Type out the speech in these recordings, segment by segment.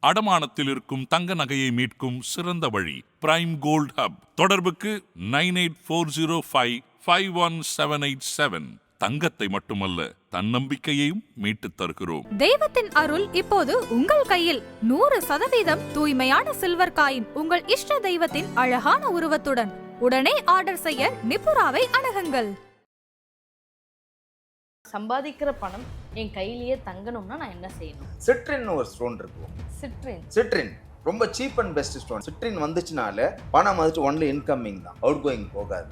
அடமானத்தில் இருக்கும் தங்க நகையை மீட்கும் சிறந்த வழி பிரைம் கோல்ட் ஹப் தொடர்புக்கு nine eight four zero five five one seven eight seven. தங்கத்தை மட்டுமல்ல தன்னம்பிக்கையையும் மீட்டுத் தருகிறோம். தெய்வத்தின் அருள் இப்போது உங்கள் கையில். நூறு சதவீதம் தூய்மையான சில்வர் காயின் உங்கள் இஷ்ட தெய்வத்தின் அழகான உருவத்துடன். உடனே ஆர்டர் செய்ய நிபுராவை அணுகுங்கள். சம்பாதிக்கிற பணம் என் கையிலேயே தங்கணும்னா நான் என்ன செய்யணும்? சிட்ரின் ஒரு ஸ்டோன் இருக்கும் சிட்ரின் சிட்ரின் ரொம்ப cheap and best stone citrine வந்துச்சுனாலே பணம் வந்துட்டு ஒன்லி இன்கமிங் தான். அவுட் கோயிங் போகாது.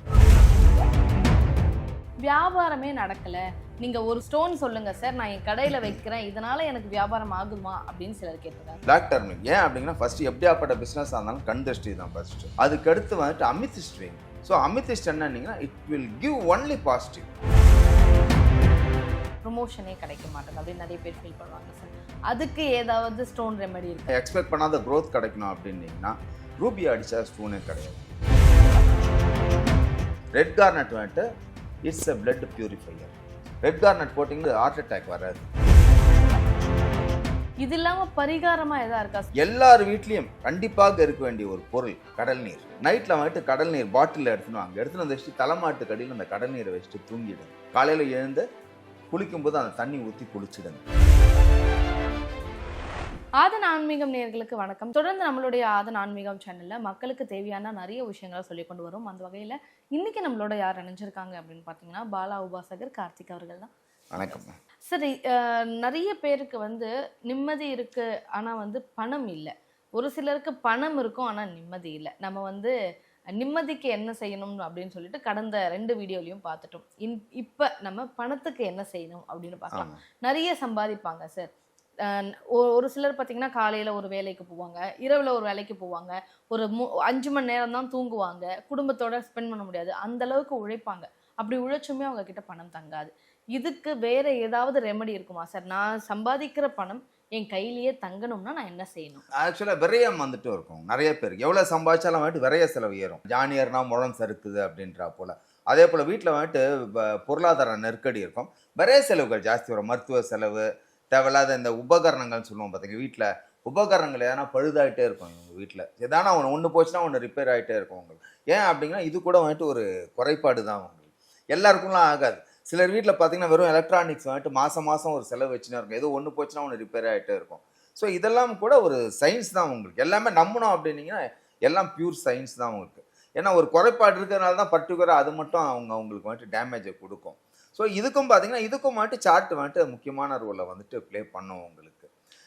வியாபாரமே நடக்கல. நீங்க ஒரு ஸ்டோன் சொல்லுங்க சார் நான் என் கடையில வைக்கிறேன். இதனால எனக்கு வியாபாரம் ஆகுமா? அப்படின்னு சிலர் கேட்டிருக்காங்க. பிளாக் டர்மிங் ஏன் அப்படின்னா ஃபர்ஸ்ட் எப்படியாப்பட்ட பிஸ்னஸ் இருந்தாலும் கண் திருஷ்டி தான் ஃபர்ஸ்ட் அதுக்கு அடுத்து வந்துட்டு அமித்திஸ்ட் வைங்க so amethyst என்னன்னீங்கன்னா it will give only positive ப்ரொமோஷனே கிடைக்க மாட்டேங்குது. அப்படின்னு நிறைய பேர் ஃபீல் பண்ணுவாங்க சார் அதுக்கு ஏதாவது ஸ்டோன் ரெமெடி இருக்கு? எக்ஸ்பெக்ட் பண்ணாத growth கிடைக்கணும் அப்படின்னீங்கன்னா ரூபி அடிச்சா ஸ்டோனே கிடையாது. ரெட் கார்னட் வந்துட்டு it's a blood purifier red garnet போட்டிங்கன்னா ஹார்ட் அட்டாக் வராது. இது இல்லாம பரிகாரமா எதா இருக்கா எல்லார் வீட்லேயும் கண்டிப்பாக இருக்க வேண்டிய ஒரு பொருள் கடல் நீர். நைட்டில் வந்துட்டு கடல் நீர் பாட்டிலில் எடுத்துன்னு வாங்க. எடுத்துன்னு வந்து வச்சுட்டு தலைமாட்டு கடியில் அந்த கடல் நீரை வச்சுட்டு தூங்கிடுங்க. காலையில் எழுந்து குளிக்கும்போது அந்த தண்ணி ஊற்றி குளிச்சிடுங்க ஆதன் ஆன்மீகம் நேயர்களுக்கு வணக்கம். தொடர்ந்து நம்மளுடைய ஆதன் ஆன்மீகம் சேனல்ல மக்களுக்கு தேவையான நிறைய விஷயங்களை சொல்லி கொண்டு வரும். அந்த வகையில இன்னைக்கு நம்மளோட யார் இணைஞ்சிருக்காங்க அப்படின்னு பார்த்தீங்கன்னா பாலா உபாசகர் கார்த்திக் அவர்கள் தான். வணக்கம். சரி நிறைய பேருக்கு வந்து நிம்மதி இருக்கு ஆனா வந்து பணம் இல்லை. ஒரு சிலருக்கு பணம் இருக்கும் ஆனா நிம்மதி இல்லை. நம்ம வந்து நிம்மதிக்கு என்ன செய்யணும் அப்படின்னு சொல்லிட்டு கடந்த ரெண்டு வீடியோலையும் பார்த்துட்டோம். இன் இப்போ நம்ம பணத்துக்கு என்ன செய்யணும் அப்படின்னு பார்க்கலாம். நிறைய சம்பாதிப்பாங்க சார். ஒரு சிலர் பார்த்தீங்கன்னா காலையில் ஒரு வேலைக்கு போவாங்க இரவில் ஒரு வேலைக்கு போவாங்க ஒரு மூ அஞ்சு மணி நேரம் தான் தூங்குவாங்க குடும்பத்தோட ஸ்பெண்ட் பண்ண முடியாது அந்த அளவுக்கு உழைப்பாங்க. அப்படி உழைச்சுமே அவங்க கிட்ட பணம் தங்காது. இதுக்கு வேற ஏதாவது ரெமெடி இருக்குமா சார்? நான் சம்பாதிக்கிற பணம் என் கையிலேயே தங்கணும்னா நான் என்ன செய்யணும்? ஆக்சுவலாக விரயம் வந்துட்டு இருக்கும். நிறைய பேருக்கு. எவ்வளோ சம்பாதிச்சாலும் வந்துட்டு விரைய செலவு ஏறும். ஜானியர்னா முழம் சறுக்குது அப்படின்றா போல். அதே போல் வீட்டில் வந்துட்டு பொருளாதார நெருக்கடி இருக்கும். விரைய செலவுகள் ஜாஸ்தி வரும். மருத்துவ செலவு தேவையில்லாத இந்த உபகரணங்கள்னு சொல்லுவோம் பார்த்தீங்க வீட்டில் உபகரணங்கள் எதனா பழுதாகிட்டே இருக்கும் இவங்க வீட்டில் எதனா ஒன்று ஒன்று போச்சுன்னா ஒன்று ரிப்பேர் ஆகிட்டே இருக்கும் உங்களுக்கு. ஏன் அப்படின்னா இது கூட வந்துட்டு ஒரு குறைபாடு தான் உங்களுக்கு. எல்லாருக்கும்லாம் ஆகாது. சிலர் வீட்டில் பார்த்தீங்கன்னா வெறும் எலக்ட்ரானிக்ஸ் வந்துட்டு மாதம் மாதம் ஒரு செலவு வச்சுன்னு இருக்கும். ஏதோ ஒன்று போச்சுன்னா ஒன்று ரிப்பேர் ஆகிட்டே இருக்கும். ஸோ இதெல்லாம் கூட ஒரு சயின்ஸ் தான் உங்களுக்கு. எல்லாமே நம்பணும் அப்படின்னீங்கன்னா எல்லாம் பியூர் சயின்ஸ் தான் உங்களுக்கு. ஏன்னா ஒரு குறைபாடு இருக்கிறதுனால தான் பர்டிகுலராக அது மட்டும் அவங்க அவங்களுக்கு வந்துட்டு டேமேஜை கொடுக்கும். ஸோ இதுக்கும் பார்த்தீங்கன்னா இதுக்கும் வந்துட்டு சார்ட் வந்துட்டு முக்கியமான ரோலை வந்துட்டு ப்ளே பண்ணும் உங்களுக்கு.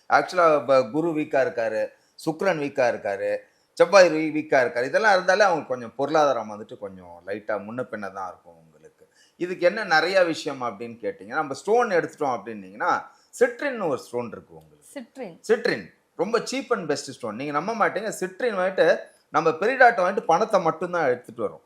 ஆக்சுவலாக இப்போ குரு வீக்காக இருக்கார் சுக்ரன் வீக்காக இருக்கார் செவ்வாய் வீக்காக இருக்கார். இதெல்லாம் இருந்தாலே அவங்களுக்கு கொஞ்சம் பொருளாதாரம் வந்துட்டு கொஞ்சம் லைட்டாக முன்ன பின்ன தான் இருக்கும் உங்களுக்கு. இதுக்கு என்ன நிறைய விஷயம் அப்படின்னு கேட்டிங்கன்னா நம்ம ஸ்டோன் எடுத்துட்டோம் அப்படின்னீங்கன்னா சிட்ரின் ஒரு ஸ்டோன் இருக்கு உங்களுக்கு. சிட்ரின் சிட்ரின் ரொம்ப சீப் அண்ட் பெஸ்ட் ஸ்டோன் நீங்கள் நம்ப மாட்டீங்க. சிட்ரின் வந்துட்டு நம்ம பெரிடாட்டை வந்துட்டு பணத்தை மட்டும்தான் எடுத்துகிட்டு வரும்.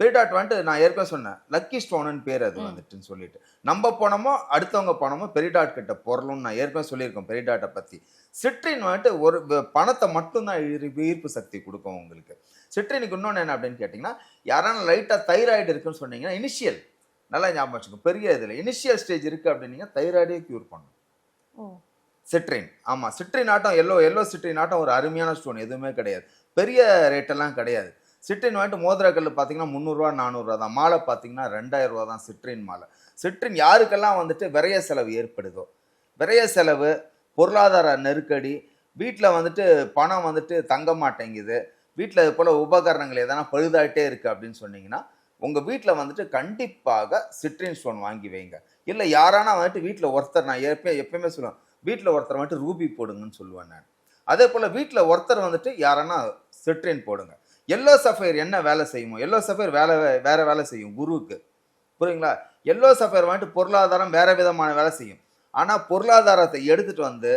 பெரிடாட் வந்துட்டு நான் ஏற்கனவே சொன்னேன். லக்கி ஸ்டோனுன்னு பேர் அது. வந்துட்டுன்னு சொல்லிட்டு. நம்ம பணமோ அடுத்தவங்க பணமோ பெரிடாட் கிட்ட பொருளும் நான் ஏற்கனவே சொல்லியிருக்கேன் பெரிடாட்டை பற்றி சிட்ரின் வந்துட்டு ஒரு பணத்தை மட்டும்தான் ஈர்ப்பு ஈர்ப்பு சக்தி கொடுக்கும் உங்களுக்கு. சிட்ரினுக்கு இன்னொன்று என்ன அப்படின்னு கேட்டிங்கன்னா யாரான லைட்டாக தைராய்டு இருக்குன்னு சொன்னீங்கன்னா இனிஷியல் நல்லா ஞாபகம் வச்சுக்கோ. பெரிய இதில் இனிஷியல் ஸ்டேஜ் இருக்குது அப்படின்னீங்க தைராய்டே க்யூர் பண்ணும் ஓ. சிட்ரின் ஆமாம் citrine autumn yellow yellow citrine autumn ஒரு அருமையான ஸ்டோன் எதுவுமே கிடையாது. பெரிய ரேட்டெல்லாம் கிடையாது. சிட்ரின் வந்துட்டு மோதிரக்கல் பார்த்தீங்கன்னா முந்நூறுரூவா நானூறுரூவா தான். மாலை பார்த்தீங்கன்னா ரெண்டாயிரம் ரூபா தான் சிட்ரின் மாலை. சிட்ரின் யாருக்கெல்லாம் வந்துட்டு விரைய செலவு ஏற்படுதோ விரைய செலவு பொருளாதார நெருக்கடி வீட்டில் வந்துட்டு பணம் வந்துட்டு தங்க மாட்டேங்குது வீட்டில் இது போல் உபகரணங்கள் எதனா பழுதாயிட்டே இருக்குது அப்படின்னு சொன்னீங்கன்னா உங்கள் வீட்டில் வந்துட்டு கண்டிப்பாக சிட்ரின் ஸ்டோன் வாங்கி வைங்க. இல்லை யாரானா வந்துட்டு வீட்டில் ஒருத்தர் நான் எப்போ எப்பயுமே சொல்லுவேன் வீட்டில் ஒருத்தர் வந்துட்டு ரூபி போடுங்கன்னு சொல்லுவேன் நான். அதே போல் வீட்டில் ஒருத்தர் வந்துட்டு யாரானா சிட்ரின் போடுங்க. எல்லோ சஃபயர் என்ன வேலை செய்யுமோ எல்லோ சஃபயர் வேலை வேறு வேலை செய்யும் குருவுக்கு. புரியுங்களா? எல்லோ சஃபயர் வந்துட்டு பொருளாதாரம் வேறு விதமான வேலை செய்யும். ஆனால் பொருளாதாரத்தை எடுத்துகிட்டு வந்து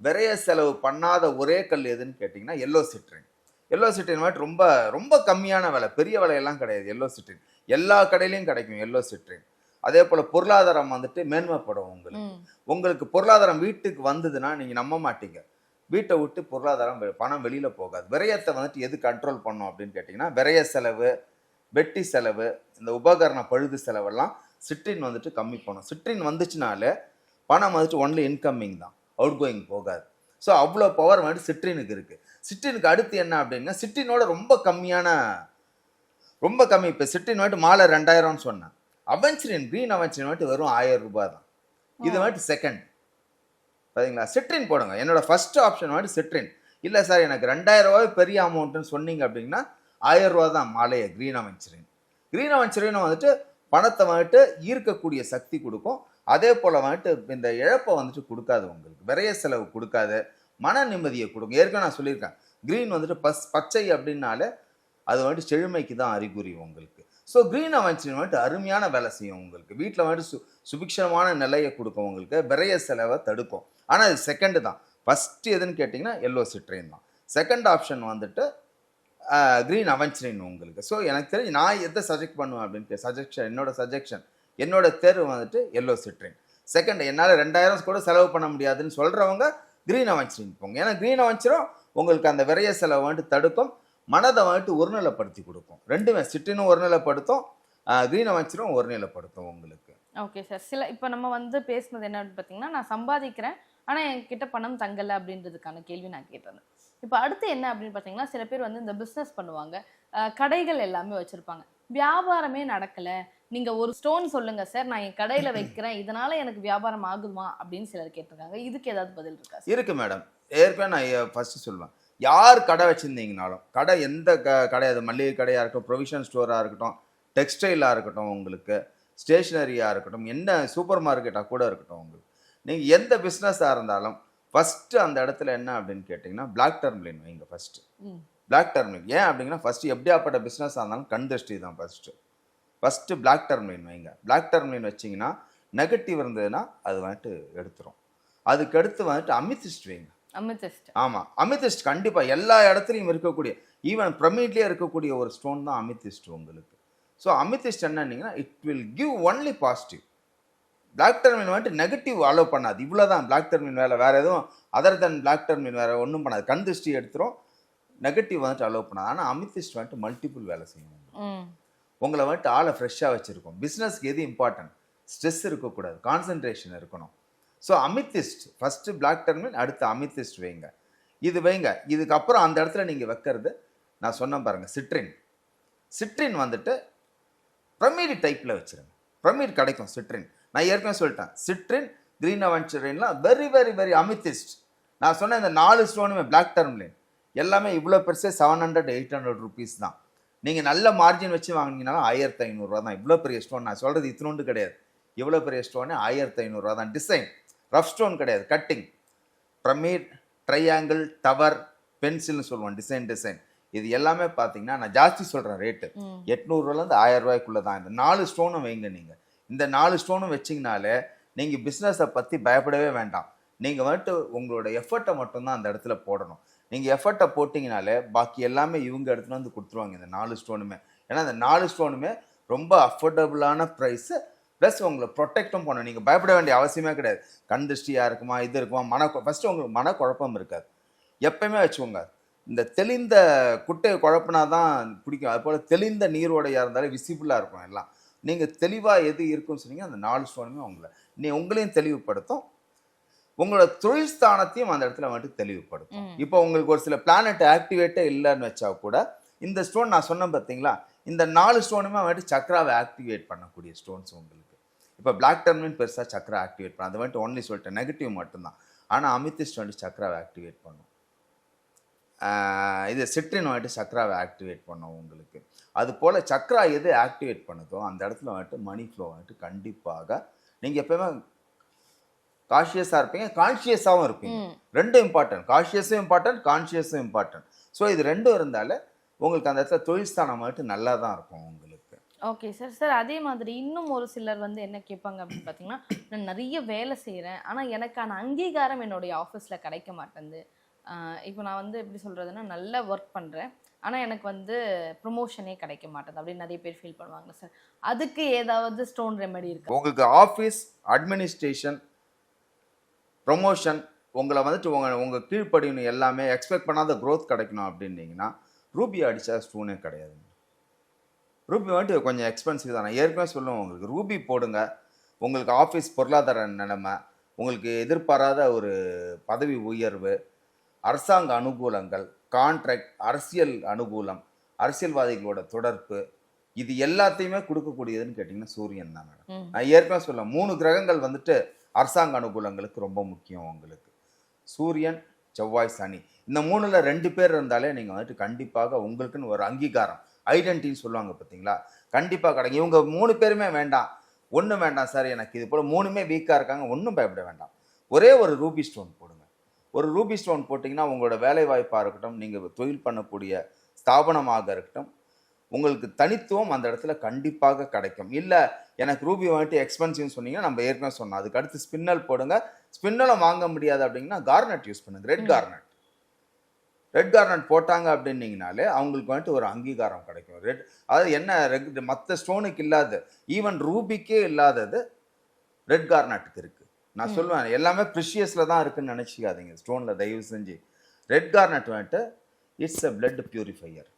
விரைய செலவு பண்ணாத ஒரே கல் எதுன்னு கேட்டிங்கன்னா எல்லோ சிட்ரின் எல்லோ சிட்ரின் வந்துட்டு ரொம்ப ரொம்ப கம்மியான விலை. பெரிய விலையெல்லாம் கிடையாது. எல்லோ சிட்ரின் எல்லா கடையிலையும் கிடைக்கும் எல்லோ சிட்ரின் அதே போல் பொருளாதாரம் வந்துட்டு மேன்மைப்படும் உங்களுக்கு. உங்களுக்கு பொருளாதாரம் வீட்டுக்கு வந்ததுன்னா நீங்கள் நம்ப மாட்டீங்க. வீட்டை விட்டு பொருளாதாரம் பணம் வெளியில் போகாது. விரயத்தை வந்துட்டு எது கண்ட்ரோல் பண்ணும் அப்படின்னு கேட்டிங்கன்னா விரய செலவு வெட்டி செலவு இந்த உபகரண பழுது செலவெல்லாம் சிட்ரின் வந்துட்டு கம்மி பண்ணும். சிட்ரின் வந்துச்சுனாலே பணம் வந்துட்டு ஒன்லி இன்கமிங் தான். அவுட் கோயிங் போகாது. ஸோ அவ்வளோ பவர் வந்துட்டு சிட்ரினுக்கு இருக்குது சிட்ரினுக்கு அடுத்து என்ன அப்படின்னா சிட்ரினோட ரொம்ப கம்மியான ரொம்ப கம்மி. இப்போ சிட்ரின் வந்துட்டு மாலை ரெண்டாயிரம்னு சொன்னேன். அவென்ச்சரின் க்ரீன் அவென்ச்சரின் வந்துட்டு வெறும் ஆயிரம் ரூபாய் தான். இது வந்துட்டு செகண்ட் பாத்தீங்களா? சிட்ரின் போடுங்க. என்னோட ஃபர்ஸ்ட் ஆப்ஷன் வந்துட்டு சிட்ரின் இல்லை சார் எனக்கு ரெண்டாயிரம் ரூபாய் பெரிய அமௌண்ட்டுன்னு சொன்னீங்க அப்படின்னா ஆயிரம் ரூபா தான் மாலையை க்ரீன் அவென்ச்சரின். க்ரீன் அவென்ச்சரின் வந்துட்டு பணத்தை வந்துட்டு ஈர்க்கக்கூடிய சக்தி கொடுக்கும். அதே போல் வந்துட்டு இந்த இழப்பை வந்துட்டு கொடுக்காது உங்களுக்கு. விரைய செலவு கொடுக்காது. மன நிம்மதியை கொடுக்கும் ஏற்கனவே நான் சொல்லியிருக்கேன். க்ரீன் வந்துட்டு பஸ் பச்சை அப்படின்னாலே அது வந்துட்டு செழுமைக்கு தான் அறிகுறி உங்களுக்கு. ஸோ க்ரீன் அமைச்சர் வந்துட்டு அருமையான வேலை செய்யும் உங்களுக்கு. வீட்டில் வந்துட்டு சு சுபிக்ஷமான நிலையை கொடுக்கும் உங்களுக்கு. விரைய செலவை தடுக்கும். ஆனால் இது செகண்டு தான். ஃபஸ்ட்டு எதுன்னு கேட்டிங்கன்னா எல்லோ சிட்ரைன் தான். செகண்ட் ஆப்ஷன் வந்துட்டு க்ரீன் அவென்ச்சரின் உங்களுக்கு. ஸோ எனக்கு தெரிஞ்சு நான் எதை சஜெக்ட் பண்ணுவேன் அப்படின்னு சஜெக்ஷன் என்னோட சஜெக்ஷன் என்னோட தேர்வு வந்துட்டு எல்லோ சிட்ரைன் செகண்ட் என்னால் ரெண்டாயிரம் கூட செலவு பண்ண முடியாதுன்னு சொல்கிறவங்க க்ரீன் அவென்ச்சரின் போங்க. ஏன்னா க்ரீன் அவென்ச்சரும் உங்களுக்கு அந்த விரைய செலவை வந்துட்டு தடுக்கும். மனதை வந்துட்டு ஒருநிலைப்படுத்தி கொடுக்கும். ரெண்டுமே சிட்டினும் ஒருநிலைப்படுத்தும் க்ரீன் அவென்ச்சரும் ஒருநிலைப்படுத்தும் உங்களுக்கு. ஓகே சார் சில இப்போ நம்ம வந்து பேசுனது என்ன அப்படின்னு பார்த்தீங்கன்னா நான் சம்பாதிக்கிறேன் ஆனால் என்கிட்ட பணம் தங்கலை அப்படின்றதுக்கான கேள்வி நான் கேட்டிருந்தேன் இப்போ அடுத்து என்ன அப்படின்னு பார்த்தீங்கன்னா சில பேர் வந்து இந்த பிஸ்னஸ் பண்ணுவாங்க. கடைகள் எல்லாமே வச்சுருப்பாங்க. வியாபாரமே நடக்கலை நீங்கள் ஒரு ஸ்டோன் சொல்லுங்க சார் நான் என் கடையில் வைக்கிறேன். இதனால எனக்கு வியாபாரம் ஆகுமா? அப்படின்னு சிலர் கேட்டிருக்காங்க. இதுக்கு ஏதாவது பதில் இருக்கா இருக்கு மேடம் ஏற்கனவே நான் ஃபர்ஸ்ட் சொல்லுவேன். யார் கடை வச்சுருந்தீங்கனாலும் கடை எந்த க கடை அது மளிகை கடையாக இருக்கட்டும் ப்ரொவிஷன் ஸ்டோராக இருக்கட்டும் டெக்ஸ்டைலாக இருக்கட்டும் உங்களுக்கு ஸ்டேஷ்னரியாக இருக்கட்டும் என்ன சூப்பர் மார்க்கெட்டாக கூட இருக்கட்டும் உங்களுக்கு நீங்கள் எந்த பிஸ்னஸாக இருந்தாலும் ஃபஸ்ட்டு அந்த இடத்துல என்ன அப்படின்னு கேட்டிங்கன்னா பிளாக் டர்ம்லின் வைங்க ஃபஸ்ட்டு பிளாக் டர்ம்லின் ஏன் அப்படிங்கன்னா ஃபஸ்ட்டு எப்படியாப்பட்ட பிஸ்னஸாக இருந்தாலும் கண் திருஷ்டி தான் ஃபஸ்ட்டு ஃபஸ்ட்டு பிளாக் டர்ம்லின் வைங்க. பிளாக் டர்ம்லின் வச்சிங்கன்னா நெகட்டிவ் இருந்ததுன்னா அது வந்துட்டு எடுத்துரும். அதுக்கு அடுத்து வந்துட்டு அமித்திஸ்ட் வைங்க. அமிதஸ்ட் ஆமாம் அமித்திஸ்ட் கண்டிப்பாக எல்லா இடத்துலையும் இருக்கக்கூடிய ஈவன் பிரமிட்லேயே இருக்கக்கூடிய ஒரு ஸ்டோன் தான் அமித்திஸ்ட் உங்களுக்கு. So amethyst என்னன்னீங்கன்னா it will give only positive black tourmaline வந்துட்டு நெகட்டிவ் அலோவ் பண்ணாது. இவ்வளோ தான் பிளாக் டர்மின் வேலை வேறு எதுவும் அதர் தென் பிளாக் டர்மின் வேறு ஒன்றும் பண்ணாது. கண் திருஷ்டி எடுத்துரும். நெகட்டிவ் வந்துட்டு அலோவ் பண்ணாது. ஆனால் அமித்திஸ்ட் வந்துட்டு மல்டிபிள் வேலை செய்யும். ம். உங்களை வந்துட்டு ஆளை ஃப்ரெஷ்ஷாக வச்சுருக்கோம். பிஸ்னஸ்க்கு எது இம்பார்ட்டன்ட் ஸ்ட்ரெஸ் இருக்கக்கூடாது. கான்சன்ட்ரேஷன் இருக்கணும். So amethyst first black tourmaline அடுத்து அமித்திஸ்ட் வைங்க. இது வைங்க. இதுக்கப்புறம் அந்த இடத்துல நீங்கள் வைக்கிறது நான் சொன்னேன் பாருங்கள் சிட்ரின் சிட்ரின் வந்துட்டு பிரமிடு டைப்பில் வச்சுருங்க. பிரமிட் கிடைக்கும் சிட்ரின் நான் ஏற்கனவே சொல்லிட்டேன். சிட்ரின் க்ரீன் அவென்ச்சரின்லாம் வெரி வெரி வெரி அமித்திஸ்ட் நான் சொன்ன இந்த நாலு ஸ்டோனுமே பிளாக் டர்ம்லின் எல்லாமே இவ்வளோ பெருசே seven hundred eight hundred rupees தான். நீங்கள் நல்ல மார்ஜின் வச்சு வாங்கினீங்கனாலும் ஆயிரத்தி ஐநூறுரூவா தான். இவ்வளோ பெரிய ஸ்டோன் நான் சொல்கிறது இத்தினோண்டு கிடையாது. இவ்வளோ பெரிய ஸ்டோனு ஆயிரத்தி ஐநூறுரூவா தான். டிசைன் ரஃப் ஸ்டோன் கிடையாது. கட்டிங் பிரமிட் ட்ரையாங்கிள் டவர் பென்சில்னு சொல்லுவோம். டிசைன் டிசைன் இது எல்லாமே பார்த்தீங்கன்னா நான் ஜாஸ்தி சொல்கிறேன் ரேட்டு ம். எட்நூறுலேருந்து ஆயிரம் ரூபாய்க்குள்ளே தான் இந்த நாலு ஸ்டோனும் வைங்க நீங்கள் இந்த நாலு ஸ்டோனும் வச்சிங்கனாலே நீங்கள் பிஸ்னஸை பற்றி பயப்படவே வேண்டாம். நீங்கள் வந்துட்டு உங்களோட எஃபர்ட்டை மட்டும்தான் அந்த இடத்துல போடணும். நீங்கள் எஃபர்ட்டை போட்டிங்கனாலே பாக்கி எல்லாமே இவங்க இடத்துல வந்து கொடுத்துருவாங்க இந்த நாலு ஸ்டோனுமே ஏன்னா இந்த நாலு ஸ்டோனுமே ரொம்ப அஃபோர்டபுளான ப்ரைஸு ப்ளஸ் உங்களை ப்ரொடெக்டும் பண்ணணும். நீங்கள் பயப்பட வேண்டிய அவசியமே கிடையாது. கண் திருஷ்டியாக இருக்குமா இது இருக்குமா மன ஃபஸ்ட்டு உங்களுக்கு மனக்குழப்பம் இருக்காது. எப்பயுமே வச்சுக்கோங்க இந்த தெளிந்த குட்டையை குழப்பினா தான் பிடிக்கும். அதுபோல் தெளிந்த நீரோடையாக இருந்தாலே விசிபிளாக இருக்கும் எல்லாம். நீங்கள் தெளிவாக எது இருக்குன்னு சொன்னீங்க அந்த நாலு ஸ்டோனுமே உங்களை நீ உங்களையும் தெளிவுபடுத்தும். உங்களோட தொழில் ஸ்தானத்தையும் அந்த இடத்துல வந்துட்டு தெளிவுபடுத்தும். இப்போ உங்களுக்கு ஒரு சில பிளானட் ஆக்டிவேட்டே இல்லைன்னு வச்சா கூட இந்த ஸ்டோன் நான் சொன்னேன் பார்த்தீங்களா? இந்த நாலு ஸ்டோனுமே வந்துட்டு சக்ராவை ஆக்டிவேட் பண்ணக்கூடிய ஸ்டோன்ஸ் உங்களுக்கு. இப்போ பிளாக் டர்மின் பெருசாக சக்ரா ஆக்டிவேட் பண்ண அது வந்துட்டு ஒன்லி சொல்லிட்டேன். நெகட்டிவ் மட்டும்தான். ஆனால் அமித்திஸ்ட் வந்துட்டு சக்ராவை ஆக்டிவேட் பண்ணும். இது சிட்ரின் வந்துட்டு சக்ராவை ஆக்டிவேட் பண்ணும் உங்களுக்கு. அது போல் சக்ரா எது ஆக்டிவேட் பண்ணுதோ அந்த இடத்துல வந்துட்டு மணி ஃப்ளோ வந்துட்டு கண்டிப்பாக நீங்கள் எப்பயுமே கான்ஷியஸாக இருப்பீங்க கான்ஷியஸாகவும் இருப்பீங்க. ரெண்டும் இம்பார்ட்டன்ட் கான்ஷியஸும் இம்பார்ட்டன்ட் கான்ஷியஸும் இம்பார்ட்டன்ட் ஸோ இது ரெண்டும் இருந்தாலே உங்களுக்கு அந்த இடத்துல தொழில் ஸ்தானம் வந்துட்டு நல்லா தான் இருக்கும் உங்களுக்கு. ஓகே சார் சார் அதே மாதிரி இன்னும் ஒரு சிலர் வந்து என்ன கேட்பாங்க அப்படின்னு பார்த்தீங்கன்னா நான் நிறைய வேலை செய்கிறேன் ஆனால் எனக்கான அங்கீகாரம் என்னுடைய ஆஃபீஸில் கிடைக்க மாட்டேங்குது. இப்போ நான் வந்து எப்படி சொல்கிறதுனா நல்ல ஒர்க் பண்ணுறேன் ஆனால் எனக்கு வந்து ப்ரொமோஷனே கிடைக்க மாட்டேங்குது அப்படின்னு நிறைய பேர் ஃபீல் பண்ணுவாங்க சார் அதுக்கு ஏதாவது ஸ்டோன் ரெமெடி இருக்கா? உங்களுக்கு ஆஃபீஸ் அட்மினிஸ்ட்ரேஷன் ப்ரொமோஷன் உங்களை வந்துட்டு உங்கள் உங்கள் கீழ்ப்படியணும் எல்லாமே எக்ஸ்பெக்ட் பண்ணாத growth கிடைக்கணும் அப்படின்னீங்கன்னா ரூபி அடித்தா ஸ்டோனே கிடையாது. ரூபி வந்துட்டு கொஞ்சம் எக்ஸ்பென்சிவ் தான். நான் ஏற்கனவே சொல்லுவேன் உங்களுக்கு ரூபி போடுங்க. உங்களுக்கு ஆஃபீஸ் பொருளாதார நிலைமை உங்களுக்கு எதிர்பாராத ஒரு பதவி உயர்வு அரசாங்க அனுகூலங்கள் கான்ட்ராக்ட் அரசியல் அனுகூலம் அரசியல்வாதிகளோட தொடர்பு இது எல்லாத்தையுமே கொடுக்கக்கூடியதுன்னு கேட்டிங்கன்னா சூரியன் தான் மேடம். நான் ஏற்கனவே சொல்ல மூணு கிரகங்கள் வந்துட்டு அரசாங்க அனுகூலங்களுக்கு ரொம்ப முக்கியம் உங்களுக்கு. சூரியன் செவ்வாய் சனி. இந்த மூணில் ரெண்டு பேர் இருந்தாலே நீங்கள் வந்துட்டு கண்டிப்பாக உங்களுக்குன்னு ஒரு அங்கீகாரம். ஐடென்டின்னு சொல்லுவாங்க பார்த்தீங்களா கண்டிப்பாக கிடைக்கும். இவங்க மூணு பேருமே வேண்டாம். ஒன்றும் வேண்டாம் சார் எனக்கு இது போல் மூணுமே வீக்காக இருக்காங்க. ஒன்றும் பயப்பட வேண்டாம். ஒரே ஒரு ரூபி ஸ்டோன் போடுங்க. ஒரு ரூபி ஸ்டோன் போட்டிங்கன்னா உங்களோட வேலை வாய்ப்பாக இருக்கட்டும் நீங்கள் தொழில் பண்ணக்கூடிய ஸ்தாபனமாக இருக்கட்டும் உங்களுக்கு தனித்துவம் அந்த இடத்துல கண்டிப்பாக கிடைக்கும். இல்லை எனக்கு ரூபி வந்துட்டு எக்ஸ்பென்சிவ்னு சொன்னீங்கன்னா நம்ம ஏற்கனவே சொன்னோம். அதுக்கு அடுத்து ஸ்பின்னல் போடுங்க. ஸ்பின்னலும் வாங்க முடியாது அப்படின்னா கார்னட் யூஸ் பண்ணுங்க. ரெட். கார்னட் ரெட் கார்னட் போட்டாங்க அப்படின்னீங்கனாலே அவங்களுக்கு வந்துட்டு ஒரு அங்கீகாரம் கிடைக்கும். ரெட் அதாவது என்ன ரெக் மற்ற ஸ்டோனுக்கு இல்லாத ஈவன் ரூபிக்கே இல்லாதது ரெட் கார்னட்டுக்கு இருக்கு. நான். சொல்லுவேன் எல்லாமே ப்ரிஷியஸில் தான் இருக்குன்னு நினச்சிக்காதீங்க. ஸ்டோனில் தயவு செஞ்சு. ரெட் கார்னட் வந்துட்டு it's a blood purifier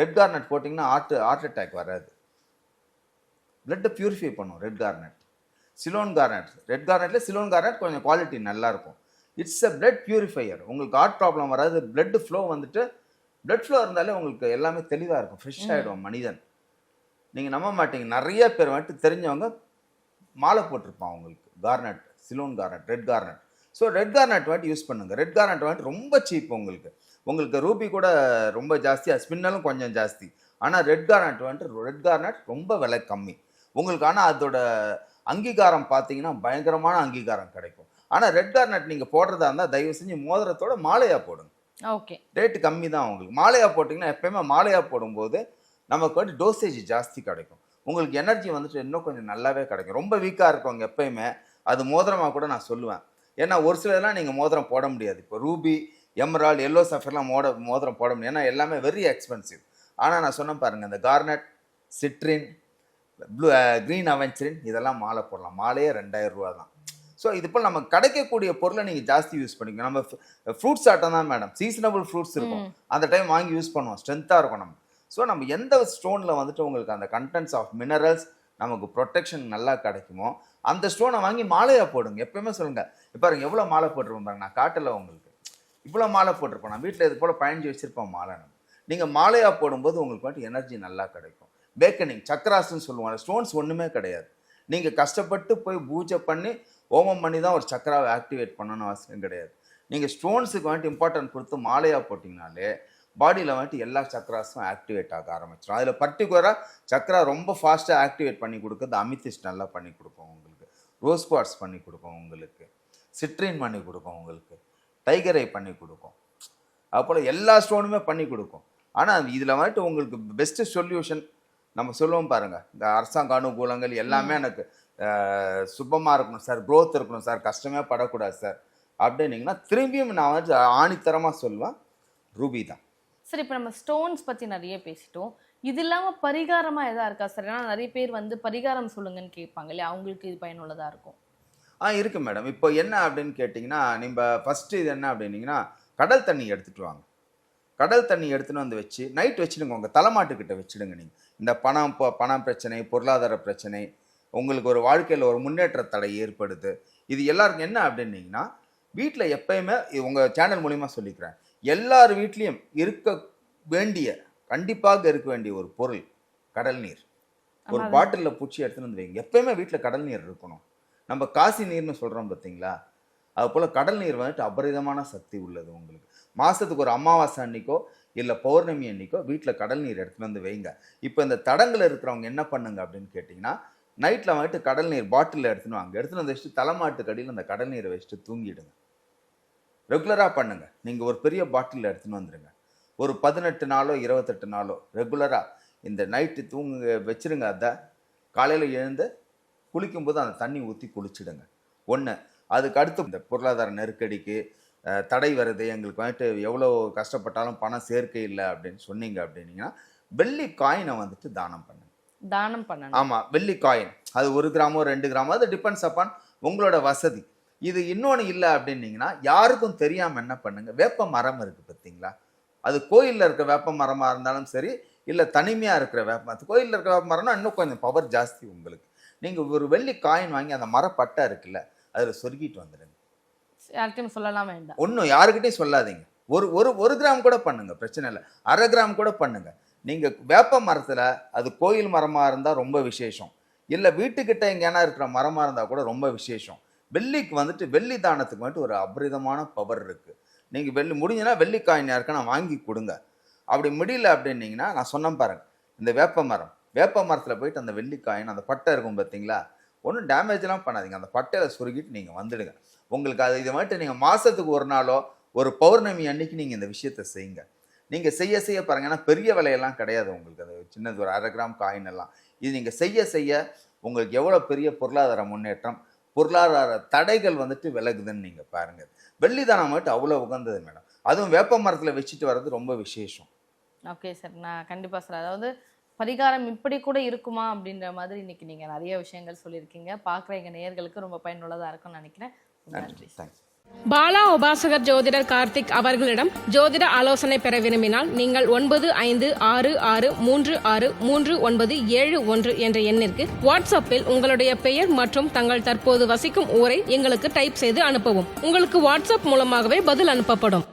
red garnet போட்டிங்கன்னா ஹார்ட் ஹார்ட் அட்டாக் வராது. பிளட்டை பியூரிஃபை பண்ணும் red garnet Ceylon garnet red கார்னட்ல Ceylon garnet கொஞ்சம் குவாலிட்டி நல்லா இருக்கும். இட்ஸ் அ blood பியூரிஃபையர் உங்களுக்கு ஹார்ட் ப்ராப்ளம் வராது blood ஃப்ளோ வந்துட்டு blood ஃப்ளோ இருந்தாலே உங்களுக்கு எல்லாமே தெளிவாக இருக்கும். ஃப்ரெஷ். ஆகிடும் மனிதன். நீங்கள் நம்ப மாட்டீங்க. நிறைய பேர் வந்துட்டு தெரிஞ்சவங்க மாலை போட்டிருப்பான் உங்களுக்கு. Garnet Ceylon garnet red garnet so red garnet வந்துட்டு யூஸ் பண்ணுங்க. ரெட் கார்னட் வந்துட்டு ரொம்ப சீப் உங்களுக்கு. உங்களுக்கு ரூபி கூட ரொம்ப ஜாஸ்தி ஸ்பின்னலும் கொஞ்சம் ஜாஸ்தி. ஆனால் ரெட் கார்னட் வந்துட்டு ரெட் கார்னட் ரொம்ப விலை கம்மி. உங்களுக்கு ஆனால் அதோட அங்கீகாரம் பார்த்தீங்கன்னா பயங்கரமான அங்கீகாரம் கிடைக்கும். ஆனால் ரெட் கார்னட் நீங்கள் போடுறதா இருந்தால் தயவு செஞ்சு மோதிரத்தோட மாலையா போடுங்க. ஓகே. ரேட்டு கம்மி தான் உங்களுக்கு. மாலையா போட்டிங்கன்னா எப்பயுமே மாலையா போடும்போது நமக்கு வந்து டோசேஜ் ஜாஸ்தி கிடைக்கும். உங்களுக்கு எனர்ஜி வந்துட்டு இன்னும் கொஞ்சம் நல்லாவே கிடைக்கும். ரொம்ப வீக்காக இருக்கவங்க எப்பயுமே அது மோதிரமாக கூட நான் சொல்லுவேன். ஏன்னா ஒரு சிலதெல்லாம் நீங்கள் மோதிரம் போட முடியாது. இப்போ ரூபி எம்ரால் எல்லோ சஃபர்லாம் மோட மோதிரம் போட முடியாது ஏன்னா எல்லாமே வெரி எக்ஸ்பென்சிவ் ஆனால் நான் சொன்னேன் பாருங்கள் இந்த garnet citrine blue green aventurine இதெல்லாம் மாலை போடலாம். மாலையே ரெண்டாயிரம் ரூபா தான். ஸோ இது போல் நம்ம கிடைக்கக்கூடிய பொருளை நீங்கள் ஜாஸ்தி யூஸ் பண்ணிக்கணும் நம்ம ஃப்ரூட்ஸ் ஆட்டம் தான் மேடம் சீசனபிள் ஃப்ரூட்ஸ் இருக்கும். அந்த டைம் வாங்கி யூஸ் பண்ணுவோம். ஸ்ட்ரென்த்தாக இருக்கும் நம்ம. ஸோ நம்ம எந்த ஸ்டோனில் வந்துட்டு உங்களுக்கு அந்த கண்டென்ட்ஸ் ஆஃப் மினரல்ஸ் நமக்கு ப்ரொடெக்ஷன் நல்லா கிடைக்குமோ அந்த ஸ்டோனை வாங்கி மாலையாக போடுங்க. எப்பயுமே சொல்லுங்கள் இப்போ எவ்வளோ மாலை போட்டிருப்போம் பாருங்க. நான் காட்டல உங்களுக்கு. இவ்வளோ மாலை போட்டிருப்போம். நான் வீட்டில் இது போல் பயஞ்சு வச்சுருப்போம் மாலை நம்ம. நீங்கள் மாலையாக போடும்போது உங்களுக்கு வந்துட்டு எனர்ஜி நல்லா கிடைக்கும். பேக்கனிங் சக்கராசுன்னு சொல்லுவாங்க. ஸ்டோன்ஸ் ஒன்றுமே கிடையாது. நீங்கள் கஷ்டப்பட்டு போய் பூஜை பண்ணி ஹோமம் பண்ணி தான் ஒரு சக்கராவை ஆக்டிவேட் பண்ணணும்னு அவசியம் கிடையாது. நீங்கள் ஸ்டோன்ஸுக்கு வந்துட்டு இம்பார்ட்டன்ட் கொடுத்து மாலையாக போட்டிங்கனாலே பாடியில் வந்துட்டு எல்லா சக்கராஸும் ஆக்டிவேட் ஆக ஆரம்பிச்சிடும். அதில் பர்டிகுலராக சக்கரா ரொம்ப ஃபாஸ்ட்டாக ஆக்டிவேட் பண்ணி கொடுக்குறது அமித்திஷ் நல்லா பண்ணி கொடுக்கும் உங்களுக்கு. ரோஸ் குவாட்ஸ் பண்ணி கொடுக்கும் உங்களுக்கு. சிட்ரின் பண்ணி கொடுக்கும் உங்களுக்கு. டைகரை பண்ணி கொடுக்கும். அப்போல எல்லா ஸ்டோனுமே பண்ணி கொடுக்கும். ஆனால் இதில் வந்துட்டு உங்களுக்கு பெஸ்ட்டு சொல்யூஷன் நம்ம சொல்லுவோம் பாருங்க. இந்த அரசாங்க அனுகூலங்கள் எல்லாமே எனக்கு சுபமாக இருக்கணும் சார். growth இருக்கணும் சார். கஷ்டமே படக்கூடாது சார். அப்படின்னீங்கன்னா திரும்பியும் நான் வந்து ஆணித்தரமாக சொல்லுவேன். ரூபி தான். சரி இப்போ நம்ம ஸ்டோன்ஸ் பத்தி நிறைய பேசிட்டோம். இது இல்லாம பரிகாரமா எதா இருக்கா சார்? ஏன்னா நிறைய பேர் வந்து பரிகாரம் சொல்லுங்கன்னு கேட்பாங்க இல்லையா? அவங்களுக்கு இது பயனுள்ளதா இருக்கும். ஆ இருக்கு மேடம் இப்போ என்ன அப்படின்னு கேட்டிங்கன்னா நம்ம ஃபஸ்ட்டு இது என்ன அப்படின்னீங்கன்னா கடல் தண்ணி எடுத்துட்டு வாங்க. கடல் தண்ணி எடுத்துன்னு வந்து வச்சு நைட் வச்சுடுங்க. உங்கள் தலைமாட்டுக்கிட்ட வச்சுடுங்க நீங்கள் இந்த பணம் ப- பணம் பிரச்சனை பொருளாதார பிரச்சனை உங்களுக்கு ஒரு வாழ்க்கையில் ஒரு முன்னேற்ற தடை ஏற்படுது. இது எல்லாருக்கும் என்ன அப்படின்னீங்கன்னா வீட்டில் எப்பயுமே உங்கள் சேனல் மூலிமா சொல்லிக்கிறேன். எல்லார் வீட்லேயும் இருக்க வேண்டிய கண்டிப்பாக இருக்க வேண்டிய ஒரு பொருள் கடல் நீர். ஒரு பாட்டிலில் பூச்சி எடுத்துன்னு வந்து வைங்க. எப்பயுமே வீட்டில் கடல் நீர் இருக்கணும். நம்ம காசி நீர்னு சொல்கிறோம் பார்த்தீங்களா அது போல் கடல் நீர் வந்துட்டு அபரிதமான சக்தி உள்ளது உங்களுக்கு. மாதத்துக்கு ஒரு அமாவாசை அன்னைக்கோ இல்லை பௌர்ணமி அன்னைக்கோ வீட்டில் கடல் நீர் எடுத்துன்னு வந்து வைங்க. இப்போ இந்த தடங்கள் இருக்கிறவங்க என்ன பண்ணுங்க அப்படின்னு கேட்டிங்கன்னா நைட்டில் வந்துட்டு கடல் நீர் பாட்டிலில் எடுத்துன்னு வாங்க. எடுத்துன்னு வந்து வச்சுட்டு தலைமாட்டு கடியில் அந்த கடல் நீரை வச்சுட்டு தூங்கிடுங்க. ரெகுலராக பண்ணுங்கள் நீங்கள் ஒரு பெரிய பாட்டிலில் எடுத்துன்னு வந்துடுங்க ஒரு பதினெட்டு நாளோ இருபத்தெட்டு நாளோ ரெகுலராக இந்த நைட்டு தூங்க வச்சிருங்க அதை. காலையில் எழுந்து குளிக்கும்போது அந்த தண்ணி ஊற்றி குளிச்சிடுங்க. ஒன்று அதுக்கு அடுத்து இந்த பொருளாதார நெருக்கடிக்கு தடை வருது எங்களுக்கு வந்துட்டு எவ்வளோ கஷ்டப்பட்டாலும் பணம் சேர்க்கை இல்லை அப்படின்னு சொன்னீங்க அப்படின்னீங்கன்னா வெள்ளி காயினை வந்துட்டு தானம் பண்ணுங்க. தானம் பண்ணணும். ஆமாம் வெள்ளி காயின் அது ஒரு கிராமோ ரெண்டு கிராமோ அது டிபெண்ட்ஸ் அப்பான் உங்களோட வசதி. இது இன்னொன்று இல்லை அப்படின்னீங்கன்னா யாருக்கும் தெரியாமல் என்ன பண்ணுங்க வேப்ப மரம் இருக்குது பார்த்தீங்களா? அது கோயிலில் இருக்க வேப்ப மரமாக இருந்தாலும் சரி இல்லை தனிமையாக இருக்கிற வேப்ப அது கோயிலில் இருக்கிற வேப்ப மரம்னா இன்னும் கொஞ்சம் பவர் ஜாஸ்தி உங்களுக்கு. நீங்கள் ஒரு வெள்ளி காயின் வாங்கி அந்த மரப்பட்டை இருக்குல்ல அதில் சொருகிட்டு வந்துடுங்க யார்கிட்டயும் சொல்லலாம் வேண்டாம். ஒன்றும் யாருக்கிட்டையும் சொல்லாதீங்க. ஒரு ஒரு ஒரு கிராம் கூட பண்ணுங்க பிரச்சனை இல்லை. அரை கிராம் கூட பண்ணுங்க. நீங்க வேப்ப மரத்துல அது கோயில் மரமா இருந்தா ரொம்ப விசேஷம். இல்ல வீட்டுக்கிட்ட எங்கேனா இருக்கிற மரமா இருந்தா கூட ரொம்ப விசேஷம். வெள்ளிக்கு வந்துட்டு வெள்ளி தானத்துக்கு வந்துட்டு ஒரு அபரிதமான பவர் இருக்கு. நீங்க வெள்ளி முடிஞ்சுன்னா வெள்ளி காயின் யாருக்குன்னா வாங்கி கொடுங்க. அப்படி முடியல அப்படின்னீங்கன்னா நான் சொன்னேன் பாருங்க இந்த வேப்ப மரம். வேப்ப மரத்தில் போயிட்டு அந்த வெள்ளி காயின் அந்த பட்டை இருக்கும் பார்த்தீங்களா ஒன்றும் டேமேஜ்லாம் பண்ணாதீங்க. அந்த பட்டையில் சுருக்கிட்டு நீங்கள் வந்துடுங்க. உங்களுக்கு அது இது மட்டும் நீங்கள் மாதத்துக்கு ஒரு நாளோ ஒரு பௌர்ணமி அன்னைக்கு நீங்கள் இந்த விஷயத்தை செய்யுங்க. நீங்கள் செய்ய செய்ய பாருங்க. ஏன்னா பெரிய விலையெல்லாம் கிடையாது உங்களுக்கு. அது சின்னது ஒரு அரை கிராம் காயின் எல்லாம். இது நீங்கள் செய்ய செய்ய உங்களுக்கு எவ்வளோ பெரிய பொருளாதார முன்னேற்றம் பொருளாதார தடைகள் வந்துட்டு விலகுதுன்னு நீங்கள் பாருங்கள் வெள்ளி தானம் மட்டும் அவ்வளோ உகந்தது மேடம். அதுவும் வேப்ப மரத்தில் வச்சுட்டு வர்றது ரொம்ப விசேஷம். ஓகே சார் நான் கண்டிப்பாக சார் அதாவது பரிகாரம் இப்படி கூட இருக்குமா அப்படின்ற மாதிரி இன்னைக்கு நீங்க நிறைய விஷயங்கள் சொல்லியிருக்கீங்க. பார்க்குற எங்க நேயர்களுக்கு ரொம்ப பயனுள்ளதா இருக்கும்னு நினைக்கிறேன். நன்றி. தேங்க்ஸ் பாலா உபாசகர் ஜோதிடர் கார்த்திக் அவர்களிடம் ஜோதிட ஆலோசனை பெற விரும்பினால் நீங்கள் ஒன்பது ஐந்து ஆறு ஆறு மூன்று ஆறு மூன்று ஒன்பது ஏழு ஒன்று என்ற எண்ணிற்கு வாட்ஸ்அப்பில் உங்களுடைய பெயர் மற்றும் தங்கள் தற்போது வசிக்கும் ஊரை எங்களுக்கு டைப் செய்து அனுப்பவும். உங்களுக்கு வாட்ஸ்அப் மூலமாகவே பதில் அனுப்பப்படும்.